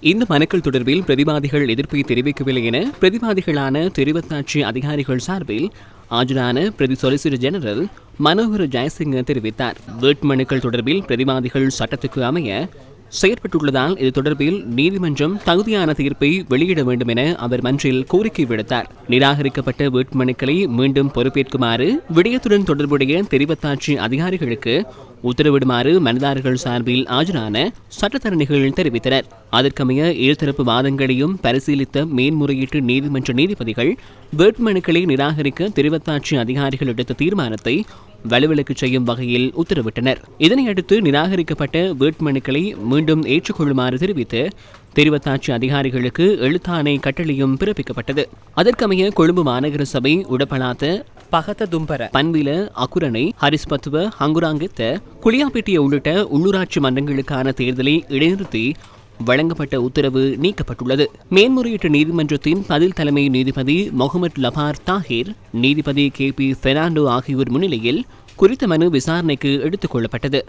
இந்த மனுக்கள் தொடர்பில் பிரதிவாதிகள் எதிர்ப்பை தெரிவிக்கவில்லை என பிரதிவாதிகளான தெரிவத்தாட்சி அதிகாரிகள் சார்பில் ஆஜரான பிரதி சொலிசிட்டர் ஜெனரல் மனோகர் ஜெயசிங்க தெரிவித்தார். வேட்புமனுக்கள் தொடர்பில் பிரதிவாதிகள் சட்டத்துக்கு அமைய செயற்பட்டுள்ளதால் இது தொடர்பில் நீதிமன்றம் தகுதியான தீர்ப்பை வெளியிட வேண்டும் என அவர் மன்றில் கோரிக்கை விடுத்தார். நிராகரிக்கப்பட்ட வேட்புமனுக்களை மீண்டும் பொறுப்பேற்குமாறு விடயத்துடன் தொடர்புடைய தெரிவத்தாட்சி அதிகாரிகளுக்கு உத்தரவிடுமாறு மனிதார்கள் சார்பில் ஆஜரான சட்டத்தரணிகள் தெரிவித்தனர். அதற்கமைய இருதரப்பு வாதங்களையும் பரிசீலித்த மேன்முறையீட்டு நீதிமன்ற நீதிபதிகள் வேட்புமனுக்களை நிராகரிக்க தெரிவத்தாட்சி அதிகாரிகள் எடுத்த தீர்மானத்தை வலுவிலக்கு செய்யும் வகையில் உத்தரவிட்டனர். இதனையடுத்து நிராகரிக்கப்பட்ட வேட்புமனுக்களை மீண்டும் ஏற்றுக்கொள்ளுமாறு தெரிவித்து தெரிவத்தாட்சி அதிகாரிகளுக்கு எழுத்தாணை கட்டளையும் பிறப்பிக்கப்பட்டது. அதற்கமைய கொழும்பு மாநகர சபை உடப்பலாத்த பகத்த தும்பர பன்வில அக்குரணை ஹரிஸ்பத்துவ ஹங்குராங்கித்த குளியாப்பேட்டிய உள்ளிட்ட உள்ளூராட்சி மன்றங்களுக்கான தேர்தலை இடைநிறுத்தி வழங்கப்பட்ட உத்தரவு நீக்கப்பட்டுள்ளது. மேன்முறையீட்டு நீதிமன்றத்தின் பதில் தலைமை நீதிபதி முகமது லபார் தாஹிர் நீதிபதி கே பி பெர்னாண்டோ ஆகியோர் முன்னிலையில் குறித்த மனு விசாரணைக்கு எடுத்துக் கொள்ளப்பட்டது.